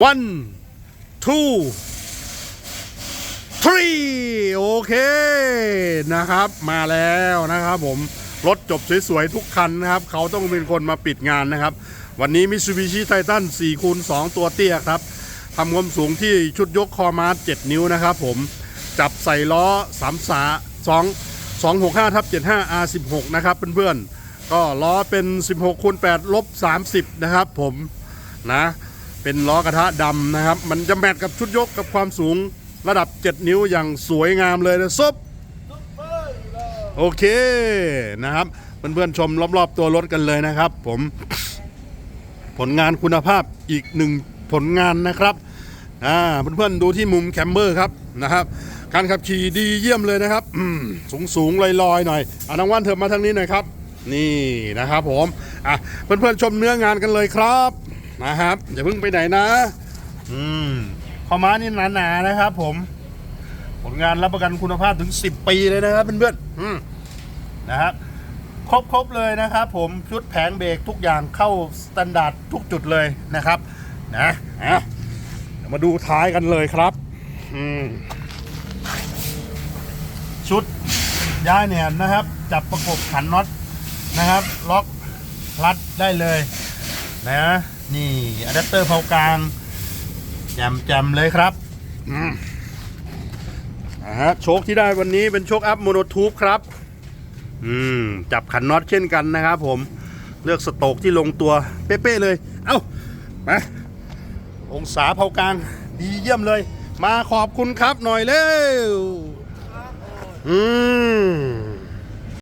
one two three โอเคนะครับ มาแล้วนะครับผม รถจบสวยๆทุกคันนะครับ เขาต้องเป็นคนมาปิดงานนะครับ วันนี้ Mitsubishi Titan 4คูณ2ตัวเตี้ยครับทำความสูงที่ชุดยกคอมาร์7นิ้วนะครับผม จับใส่ล้อ3สา2 265ทับ75 R16 นะครับเพื่อนๆ ก็ล้อเป็น 16คูณ8ลบ30 นะครับผมนะ เป็นล้อกระทะดำนะครับ มันจะแมทกับชุดยกกับความสูงระดับ 7 นิ้วอย่างสวยงามเลยนะซุปโอเคนะครับเพื่อนๆชมรอบๆตัวรถกันเลยนะครับ ผมผลงานคุณภาพอีกหนึ่งผลงานนะครับอ่าเพื่อนๆดูที่มุมแคมเบอร์ครับนะครับ การขับขี่ดีเยี่ยมเลยนะครับสูงสูงๆลอยๆหน่อยอะน้องว่านเธอมาทางนี้หน่อยครับ นี่นะครับผมอะเพื่อนๆชมเนื้องานกันเลยครับ นะครับอย่าเพิ่งไปไหนนะ อืมข้อม้านี่หนาๆนะครับ ผม ผลงานรับประกันคุณภาพถึง 10 ปีเลยนะครับเพื่อนๆอืมนะครับครบครบเลยนะครับ ผมชุดแผงเบรกทุกอย่างเข้าสแตนดาร์ดทุกจุดเลยนะครับ นะอะเดี๋ยวมาดูท้ายกันเลยครับ อืมชุดย้ายแหนนนะครับ จับประกบขันน็อตนะครับ ล็อกรัดได้เลยนะ นี่อะแดปเตอร์เผากลางแจมแจมเลยครับอืมอ่าฮะโชคที่ได้วันนี้เป็นโชคอัพโมโนทูบครับ อืม จับขันน็อตเช่นกันนะครับผมเลือกสโตกที่ลงตัวเป๊ะๆเลย เอ้ามาองศาเผากลางดีเยี่ยมเลย มาขอบคุณครับหน่อยเร็วอืม